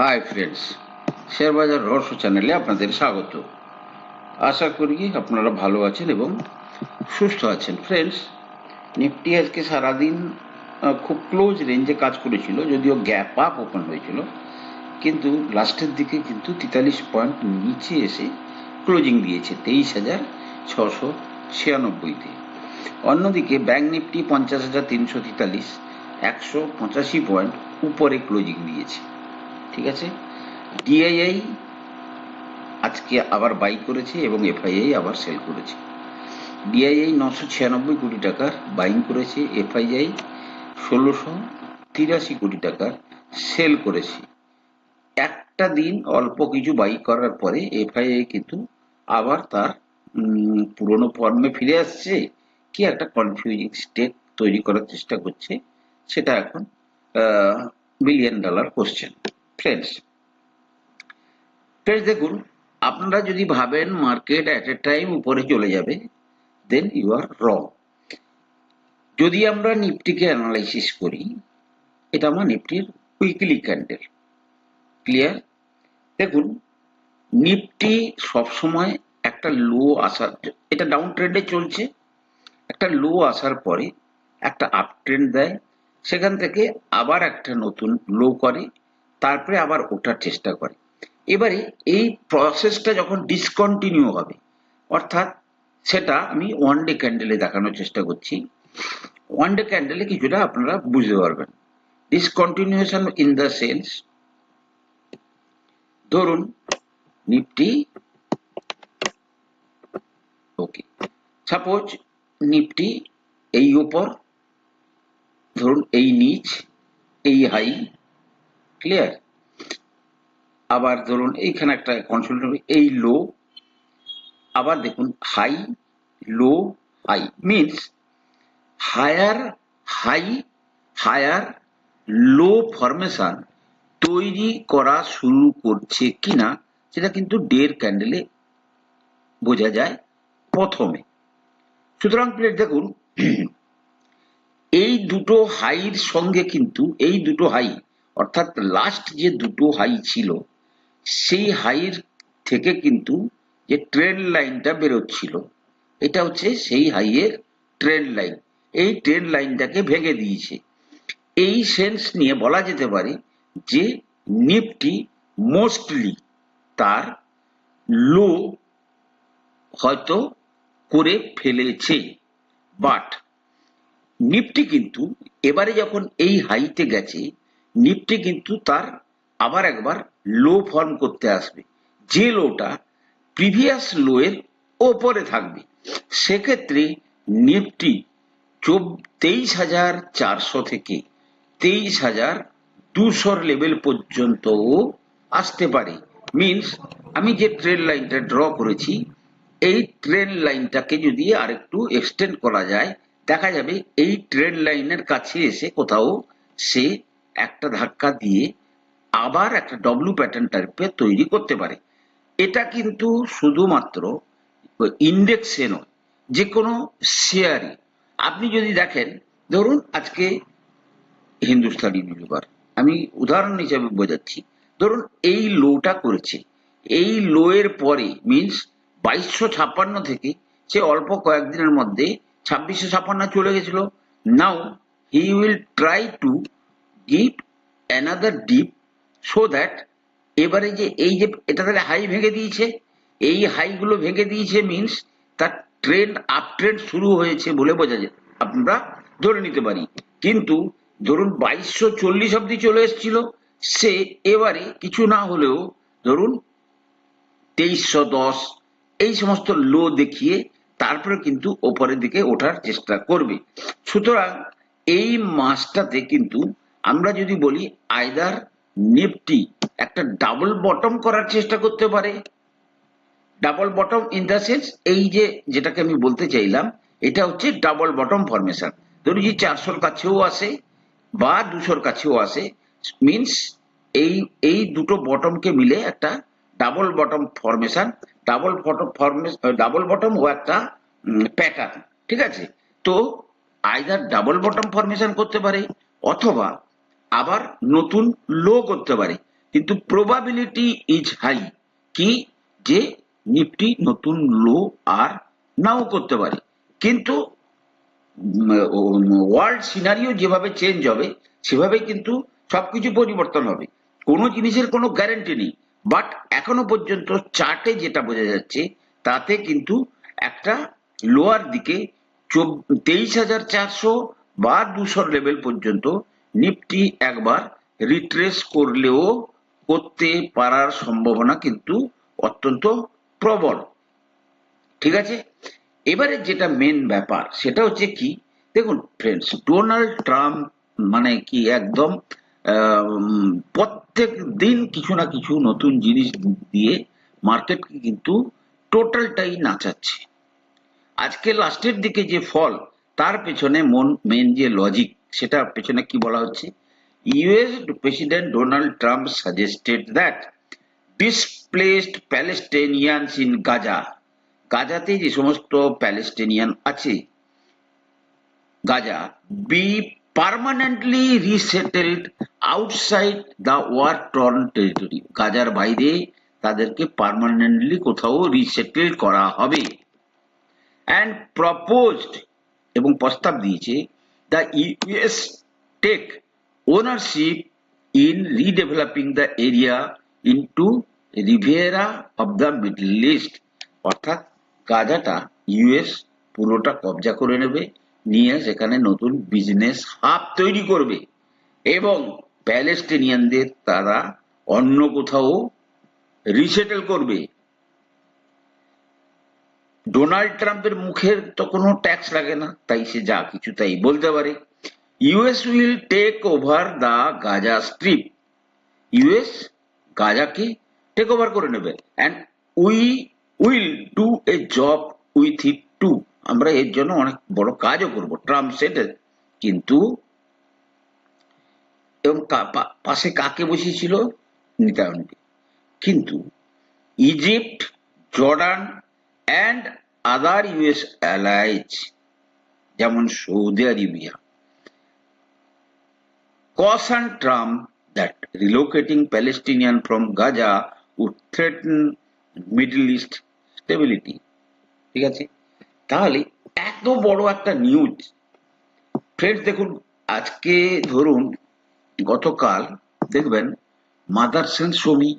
Hi friends share বাজার রহস্য চ্যানেলে আপনাদের স্বাগত। আশা করি আপনারা ভালো আছেন এবং সুস্থ আছেন। ফ্রেন্ডস নিফটি আজকে সারাদিন খুব ক্লোজ রেঞ্জে কাজ করেছিল, যদিও গ্যাপ আপ ওপেন হয়েছিল। কিন্তু লাস্টের দিকে কিন্তু তেতাল্লিশ পয়েন্ট নিচে এসে ক্লোজিং দিয়েছে, তেইশ হাজার ছশো ছিয়ানব্বইতে অন্যদিকে ব্যাংক নিফটি পঞ্চাশ হাজার তিনশো তেতাল্লিশ, একশো পঁচাশি পয়েন্ট উপরে ক্লোজিং দিয়েছে। ঠিক আছে? ডিআইআই আজকে আবার বাই করেছে এবং এফআইআই আবার সেল করেছে। ডিআইআই নশো ছিয়ানব্বই কোটি টাকার বাইং করেছে এফআইআই ষোলোশো তিরাশি কোটি টাকার সেল করেছে। একটা দিন অল্প কিছু বাই করার পরে এফআইআই কিন্তু আবার তার পুরনো ফর্মে ফিরে আসছে। কি একটা কনফিউজিং স্টেট তৈরি করার চেষ্টা করছে, সেটা এখন billion dollar question friends friends দেখুন, আপনারা যদি ভাবেন মার্কেট অ্যাট এ টাইম উপরে চলে যাবে দেন ইউ আর রং যদি আমরা নিফটিকে অ্যানালাইসিস করি, এটা আমার নিফটির উইকলি ক্যান্ডেল ক্লিয়ার দেখুন, নিফটি সবসময় একটা লো আসার, এটা ডাউন ট্রেন্ডে চলছে, একটা লো আসার পরে একটা আপ ট্রেন্ড দেয়, সেখান থেকে আবার একটা নতুন লো করে তারপরে আবার ওঠার চেষ্টা করে। এবারে এই প্রসেসটা যখন ডিসকন্টিনিউ হবে, অর্থাৎ সেটা আমি ওয়ান ডে ক্যান্ডেলে দেখানোর চেষ্টা করছি। ওয়ান ডে ক্যান্ডেলে কিছুটা আপনারা বুঝতে পারবেন। ডিসকন্টিনিউশন ইন দ্য সেন্স ধরুন নিফটি ওকে সাপোজ নিফটি এই উপর, ধরুন এই নিচ, এই হাই ক্লিয়ার আবার ধরুন এইখানে একটা কনসোলিডেট এই লো আবার দেখুন high low high means higher high higher low formation তৈরি করা শুরু করছে কিনা সেটা কিন্তু ডের ক্যান্ডেলে বোঝা যায় প্রথমে। সুতরাং প্লেট দেখুন, এই দুটো হাইর সঙ্গে কিন্তু, এই দুটো হাই অর্থাৎ লাস্ট যে দুটো হাই ছিল, সেই হাইয়ের থেকে কিন্তু যে ট্রেন্ড লাইনটা বেরোচ্ছিল, এটা হচ্ছে সেই হাইয়ের ট্রেন্ড লাইন এই ট্রেন্ড লাইনটাকে ভেঙে দিয়েছে। এই সেন্স নিয়ে বলা যেতে পারে যে নিফটি মোস্টলি তার লো হয়তো করে ফেলেছে। বাট নিফটি কিন্তু এবারে যখন এই হাইতে গেছে নিফটি কিন্তু তার আবার একবার লো ফর্ম করতে আসবে। যে লোটা প্রিভিয়াস লোয়ের ওপরে থাকবে, সেক্ষেত্রে নিফটি তেইশ হাজার চারশো থেকে তেইশ হাজার দুশোর লেভেল পর্যন্ত আসতে পারে। মিন্স আমি যে ট্রেন লাইনটা ড্র করেছি, এই ট্রেন লাইনটাকে যদি আরেকটু এক্সটেন্ড করা যায়, দেখা যাবে এই ট্রেন লাইনের কাছে এসে কোথাও সে একটা ধাক্কা দিয়ে আবার একটা ডব্লু প্যাটার্ন টাইপের তৈরি করতে পারে। এটা কিন্তু শুধুমাত্র ইন্ডেক্সে নয় যে কোনো শেয়ারে আপনি যদি দেখেন, ধরুন আজকে হিন্দুস্তান ইউনিলিভার আমি উদাহরণ হিসেবে বোঝাচ্ছি। ধরুন এই লোটা করেছে, এই লোয়ের পরে মিন্স বাইশশো ছাপ্পান্ন থেকে সে অল্প কয়েকদিনের মধ্যে ছাব্বিশশো ছাপ্পান্ন চলে গেছিল। Now he will try to give another dip so that এবারে যে এই যে এটা তাহলে হাই ভেঙে দিয়েছে, এই হাইগুলো ভেঙে দিয়েছে মিন্স তার ট্রেন্ড আপ ট্রেন্ড শুরু হয়েছে বলে বোঝা যায়। আমরা ধরে নিতে পারি। কিন্তু ধরুন বাইশশো চল্লিশ অব্দি চলে এসেছিল, সে এবারে কিছু না হলেও ধরুন তেইশশো দশ, এই সমস্ত লো দেখিয়ে তারপরে কিন্তু ওপরের দিকে ওঠার চেষ্টা করবে। সুতরাং এই মাসটাতে কিন্তু আমরা যদি বলি আইদার নিফটি একটা ডাবল বটম করার চেষ্টা করতে পারে। Double bottom in the sense এই যে যেটাকে আমি বলতে চাইলাম, এটা হচ্ছে ডাবল বটম ফরমেশন ধরুন যে চারশোর কাছেও আসে বা দুশোর কাছেও আসে মিন্স এই এই দুটো বটমকে মিলে একটা double bottom formation double bottom formation double bottom ও একটা প্যাটার্ন ঠিক আছে? তো আইদার ডাবল বটম ফরমেশন করতে পারে অথবা আবার নতুন লো করতে পারে। কিন্তু প্রবাবিলিটি ইজ হাই কি? যে নিফটি নতুন লো আর নাও করতে পারে। কিন্তু ওয়ার্ল্ড সিনারিও যেভাবে চেঞ্জ হবে, সেভাবে কিন্তু সবকিছু পরিবর্তন হবে। কোনো জিনিসের কোনো গ্যারেন্টি নেই। বাট এখনও পর্যন্ত চার্টে যেটা বোঝা যাচ্ছে, তাতে কিন্তু একটা লোয়ার দিকে তেইশ হাজার চারশো বা দুশোর লেভেল পর্যন্ত নিফটি একবার রিট্রেস করলেও করতে পারার সম্ভাবনা কিন্তু অত্যন্ত প্রবল। ঠিক আছে? এবারে যেটা মেন ব্যাপার, সেটা হচ্ছে কি? দেখুন ফ্রেন্ডস ডোনাল্ড ট্রাম্প মানে কি একদম প্রত্যেক দিন কিছু না কিছু নতুন জিনিস দিয়ে মার্কেটকে কিন্তু টোটালটাই নাচাচ্ছে। আজকে লাস্টের দিকে যে ফল তার পেছনে মন মেন যে লজিক সেটা পেছনে কি বলা হচ্ছে? US president Donald Trump suggested that displaced Palestinians in Gaza গাজাতে যে সমস্ত প্যালেস্টেনিয়ান আছে Gaza be permanently resettled outside the war torn territory গাজার বাইরে তাদেরকে পারমানেন্টলি কোথাও রিসেটেল করা হবে। অ্যান্ড প্রপোজড এবং প্রস্তাব দিয়েছে the US take ownership in redeveloping the area into Riviera of the Middle East অর্থাৎ গাজাটা ইউএস পুরোটা কবজা করে নেবে, নিয়ে সেখানে নতুন বিজনেস হাব তৈরি করবে। এবং প্যালেস্টিনিয়ানদের তারা অন্য কোথাও রিসেটেল করবে। ডোনাল্ড ট্রাম্পের মুখের তো কোনো ট্যাক্স লাগে না, তাই সে যা কিছু তাই বলতে পারে। US will take over the Gaza strip US গাজাকে take over করে নেবে। And we will do a job with it to আমরা এর জন্য অনেক বড় কাজও করব ট্রাম্প সেটেল কিন্তু এবং পাশে কাকে বসিয়েছিল? নিতায়নকে কিন্তু Egypt Jordan and other US allies যেমন Saudi Arabia. Caution Trump that relocating Palestinian from Gaza would threaten Middle East stability. ঠিক আছে? তাহলে এত বড় একটা নিউজ ফ্রেন্ডস দেখুন, আজকে ধরুন, গতকাল দেখবেন মাদারসেন সমি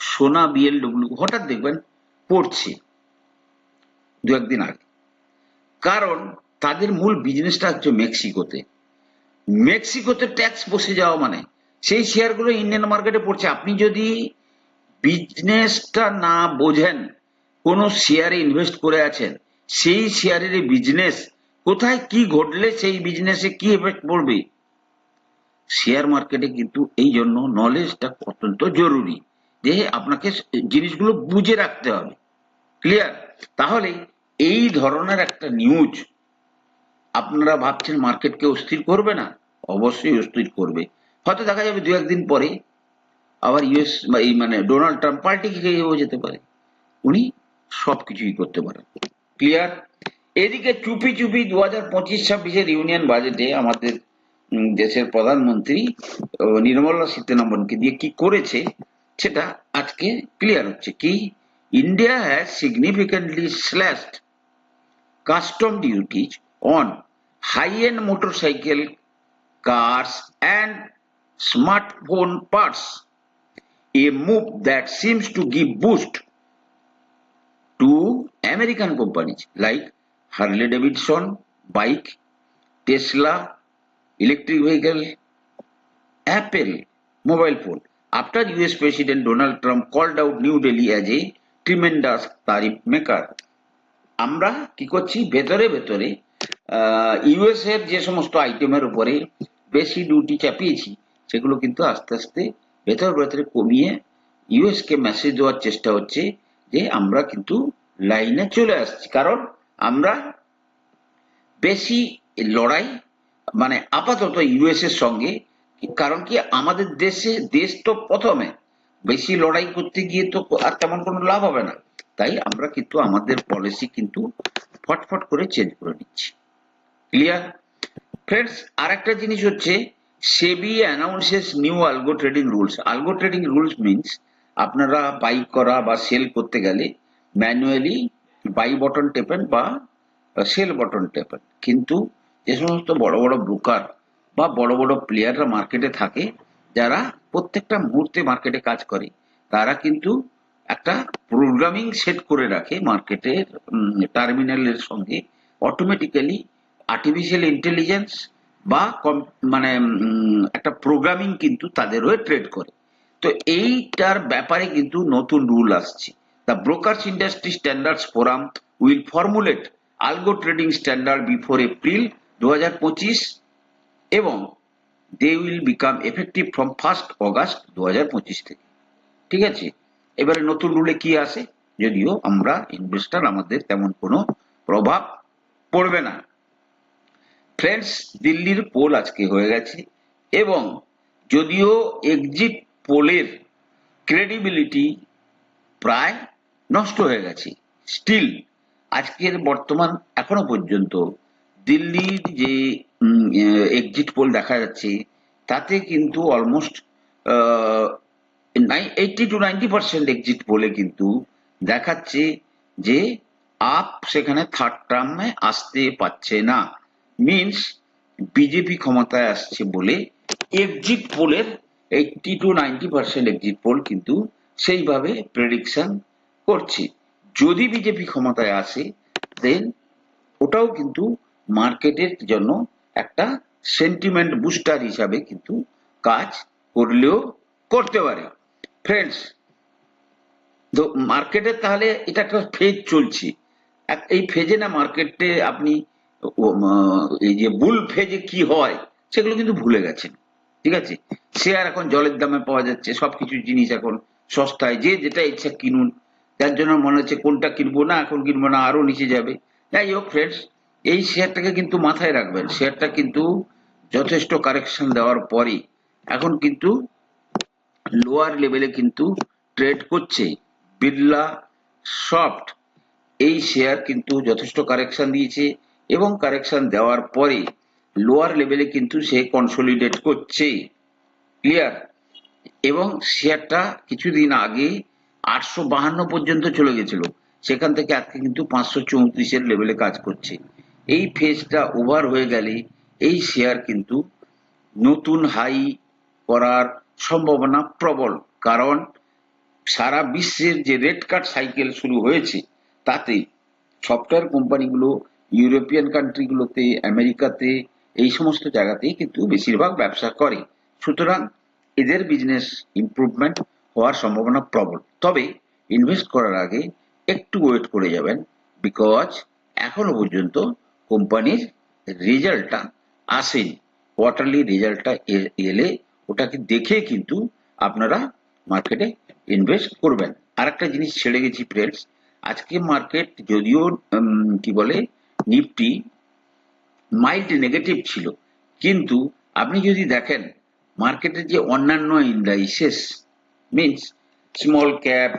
সোনা বিএলডব্লিউ হঠাৎ দেখবেন, পড়ছে। দু একদিন আগে। কারণ তাদের মূল বিজনেসটা হচ্ছে মেক্সিকোতে। মেক্সিকোতে ট্যাক্স বসে যাওয়া মানে সেই শেয়ারগুলো ইন্ডিয়ান মার্কেটে পড়ছে। আপনি যদি বিজনেসটা না বোঝেন, কোনো শেয়ারে ইনভেস্ট করে আছেন, সেই শেয়ারের বিজনেস কোথায় কি ঘটলে সেই বিজনেসে কি এফেক্ট পড়বে? শেয়ার মার্কেটে কিন্তু এই জন্য নলেজটা অত্যন্ত জরুরি যে আপনাকে জিনিসগুলো বুঝে রাখতে হবে। ক্লিয়ার তাহলে এই ধরনের একটা নিউজ আপনারা ভাবছেন মার্কেটকে অস্থির করবে না? অবশ্যই অস্থির করবে। হয়তো দেখা যাবে দু একদিন পরে আবার ইউএস বা এই মানে ডোনাল্ড ট্রাম্প পাল্টে খেয়েও যেতে পারে। উনি সবকিছুই করতে পারেন। ক্লিয়ার এদিকে চুপি চুপি দু হাজার পঁচিশ ছাব্বিশের ইউনিয়ন বাজেটে আমাদের দেশের প্রধানমন্ত্রী নির্মলা সীতারামনকে দিয়ে কি করেছে, সেটা আজকে ক্লিয়ার হচ্ছে। কি? India has significantly slashed custom duties on high-end motorcycle, cars and smartphone parts, a move that seems to give boost to American companies like Harley Davidson, bike, Tesla, electric vehicle, Apple, mobile phone. After US President Donald Trump called out New Delhi as a tremendous tariff maker আমরা কি করছি? ভেতরে ভেতরে US এর যে সমস্ত আইটেমের উপরে বেশি ডিউটি চাপিয়েছি, সেগুলো কিন্তু আস্তে আস্তে ভেতর ভেতরে কমিয়ে ইউএস কে মেসেজ দেওয়ার চেষ্টা হচ্ছে যে আমরা কিন্তু লাইনে চলে আসছি। কারণ আমরা বেশি লড়াই মানে আপাতত ইউএস এর সঙ্গে, কারণ কি আমাদের দেশে, দেশ তো প্রথমে বেশি লড়াই করতে গিয়ে তো আর তেমন কোনো লাভ হবে না। তাই আমরা কিন্তু আমাদের পলিসি কিন্তু ফটফট করে চেঞ্জ করে নিচ্ছি। ক্লিয়ার ফ্রেন্ডস আর একটা জিনিস হচ্ছে, SEBI announces new algo trading rules algo trading rules means আপনারা বাই করা বা সেল করতে গেলে ম্যানুয়ালি বাই বটন টেপেন বা সেল বটন টেপেন কিন্তু যে সমস্ত বড় বড় ব্রোকার বা বড় বড় প্লেয়াররা মার্কেটে থাকে যারা প্রত্যেকটা মুহূর্তে মার্কেটে কাজ করে, তারা কিন্তু একটা প্রোগ্রামিং সেট করে রাখে মার্কেটের টার্মিনালের সঙ্গে অটোমেটিক্যালি আর্টিফিশিয়াল ইন্টেলিজেন্স বা মানে একটা প্রোগ্রামিং কিন্তু তাদের হয়ে ট্রেড করে। তো এইটার ব্যাপারে কিন্তু নতুন রুল আসছে। The brokers industry standards forum will formulate algo trading standard before April দু হাজার পঁচিশ এবং they will become effective from first August দুহাজার পঁচিশ থেকে। ঠিক আছে? এবারে নতুন রুলে কি আসে? যদিও আমরা ইনভেস্টার আমাদের তেমন কোনো প্রভাব পড়বে না। ফ্রেন্ডস দিল্লির পোল আজকে হয়ে গেছে এবং যদিও এক্সিট পোলের ক্রেডিবিলিটি প্রায় নষ্ট হয়ে গেছে। স্টিল আজকের বর্তমান এখনও পর্যন্ত দিল্লির যে এক্সিট পোল দেখা যাচ্ছে। তাতে কিন্তু almost eighty to ninety percent exit পোলে কিন্তু দেখাচ্ছে যে আপ সেখানে থার্ড টার্মে আসতে পারছে না। মিনস বিজেপি ক্ষমতায় আসছে বলে এক্সিট পোলের eighty to ninety percent exit poll কিন্তু সেইভাবে প্রেডিকশন করছে। যদি বিজেপি ক্ষমতায় আসে দেন ওটাও কিন্তু মার্কেটের জন্য একটা সেন্টিমেন্ট বুস্টার হিসাবে কিন্তু কাজ করলেও করতে পারে। ফ্রেন্ডস তো মার্কেটে তাহলে এটা একটা ফেজ চলছে। এই ফেজে না মার্কেটে আপনি এই যে বুল ফেজে কি হয়, সেগুলো কিন্তু ভুলে গেছেন। ঠিক আছে? শেয়ার এখন জলের দামে পাওয়া যাচ্ছে, সবকিছু জিনিস এখন সস্তায়, যে যেটা ইচ্ছা কিনুন। যার জন্য মনে হচ্ছে কোনটা কিনবো না, এখন কিনবো না আরও নিচে যাবে। যাই হোক ফ্রেন্ডস এই শেয়ারটাকে কিন্তু মাথায় রাখবেন। শেয়ারটা কিন্তু যথেষ্ট কারেকশন দেওয়ার পরে এখন কিন্তু লোয়ার লেভেলে কিন্তু ট্রেড করছে। বিড়লা সফট এই শেয়ার কিন্তু যথেষ্ট কারেকশন দিয়েছে এবং কারেকশন দেওয়ার পরে লোয়ার লেভেলে কিন্তু সে কনসোলিডেট করছে। ক্লিয়ার এবং শেয়ারটা কিছুদিন আগে আটশো বাহান্ন পর্যন্ত চলে গেছিল। সেখান থেকে আজকে কিন্তু পাঁচশো চৌত্রিশের লেভেলে কাজ করছে। এই ফেজটা ওভার হয়ে গেলে এই শেয়ার কিন্তু নতুন হাই করার সম্ভাবনা প্রবল। কারণ সারা বিশ্বের যে রেড কার্ড সাইকেল শুরু হয়েছে তাতে সফটওয়্যার কোম্পানিগুলো ইউরোপিয়ান কান্ট্রিগুলোতে আমেরিকাতে এই সমস্ত জায়গাতেই কিন্তু বেশিরভাগ ব্যবসা করে। সুতরাং এদের বিজনেস ইমপ্রুভমেন্ট হওয়ার সম্ভাবনা প্রবল। তবে ইনভেস্ট করার আগে একটু ওয়েট করে যাবেন বিকজ এখনও পর্যন্ত কোম্পানির রেজাল্টটা আসেনি। কোয়ার্টারলি রেজাল্টটা এলে ওটাকে দেখে কিন্তু আপনারা মার্কেটে ইনভেস্ট করবেন। আর একটা জিনিস ছেড়ে গেছি ফ্রেন্ডস আজকে মার্কেট যদিও কি বলে নিফটি মাইল্ড নেগেটিভ ছিল, কিন্তু আপনি যদি দেখেন মার্কেটের যে অন্যান্য indices means small cap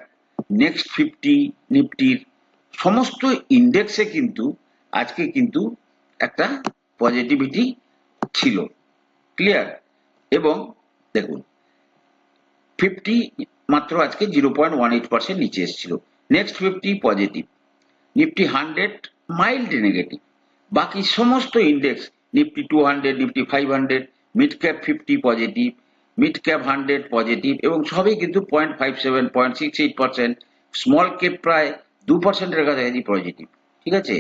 next fifty নিফটির সমস্ত ইন্ডেক্সে কিন্তু আজকে কিন্তু একটা পজিটিভিটি ছিল। ক্লিয়ার এবং দেখুন ফিফটি মাত্র আজকে zero point one eight percent নিচে এসেছিল। Next fifty positive Nifty hundred mild negative বাকি সমস্ত index Nifty two hundred Nifty five hundred mid cap fifty positive mid cap hundred positive এবং সবই কিন্তু point five seven point six eight percent small cap প্রায় দু পার্সেন্টের কাছাকাছি positive ঠিক আছে?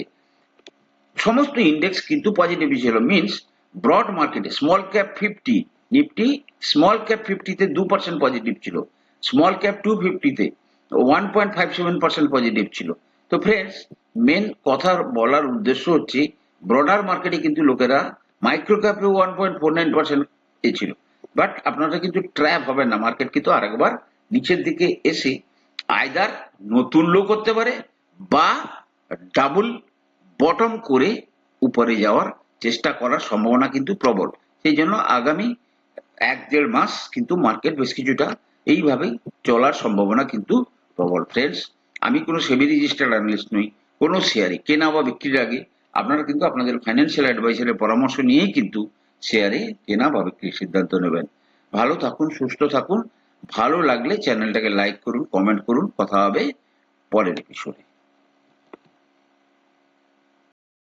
সমস্ত ইন্ডেক্স কিন্তু পজিটিভ ছিল। মিনস ব্রড মার্কেটে small cap fifty Nifty small cap ফিফটিতে দু পার্সেন্ট পজিটিভ ছিল। Small cap two ফিফটিতে one point five seven percent positive ছিল। তো ফ্রেন্ডস মেন কথা বলার উদ্দেশ্য হচ্ছে ব্রডার মার্কেটে কিন্তু লোকেরা micro ক্যাপে one point four nine percent এ ছিল। বাট আপনারা কিন্তু ট্র্যাপ হবেন না। মার্কেট কিন্তু আরেকবার নিচের দিকে এসে আয়দার নতুন লো করতে পারে বা ডাবল বটম করে উপরে যাওয়ার চেষ্টা করার সম্ভাবনা কিন্তু প্রবল। সেই জন্য আগামী এক দেড় মাস কিন্তু মার্কেট বেশ কিছুটা এইভাবেই চলার সম্ভাবনা কিন্তু প্রবল। ফ্রেন্ডস আমি কোনো সেবি রেজিস্টার্ড অ্যানালিস্ট নই, কোনো শেয়ারে কেনা বা বিক্রির আগে আপনারা কিন্তু আপনাদের ফাইন্যান্সিয়াল অ্যাডভাইসারের পরামর্শ নিয়েই কিন্তু শেয়ারে কেনা বা বিক্রির সিদ্ধান্ত নেবেন। ভালো থাকুন, সুস্থ থাকুন, ভালো লাগলে চ্যানেলটাকে লাইক করুন কমেন্ট করুন, কথা হবে পরের এপিসোডে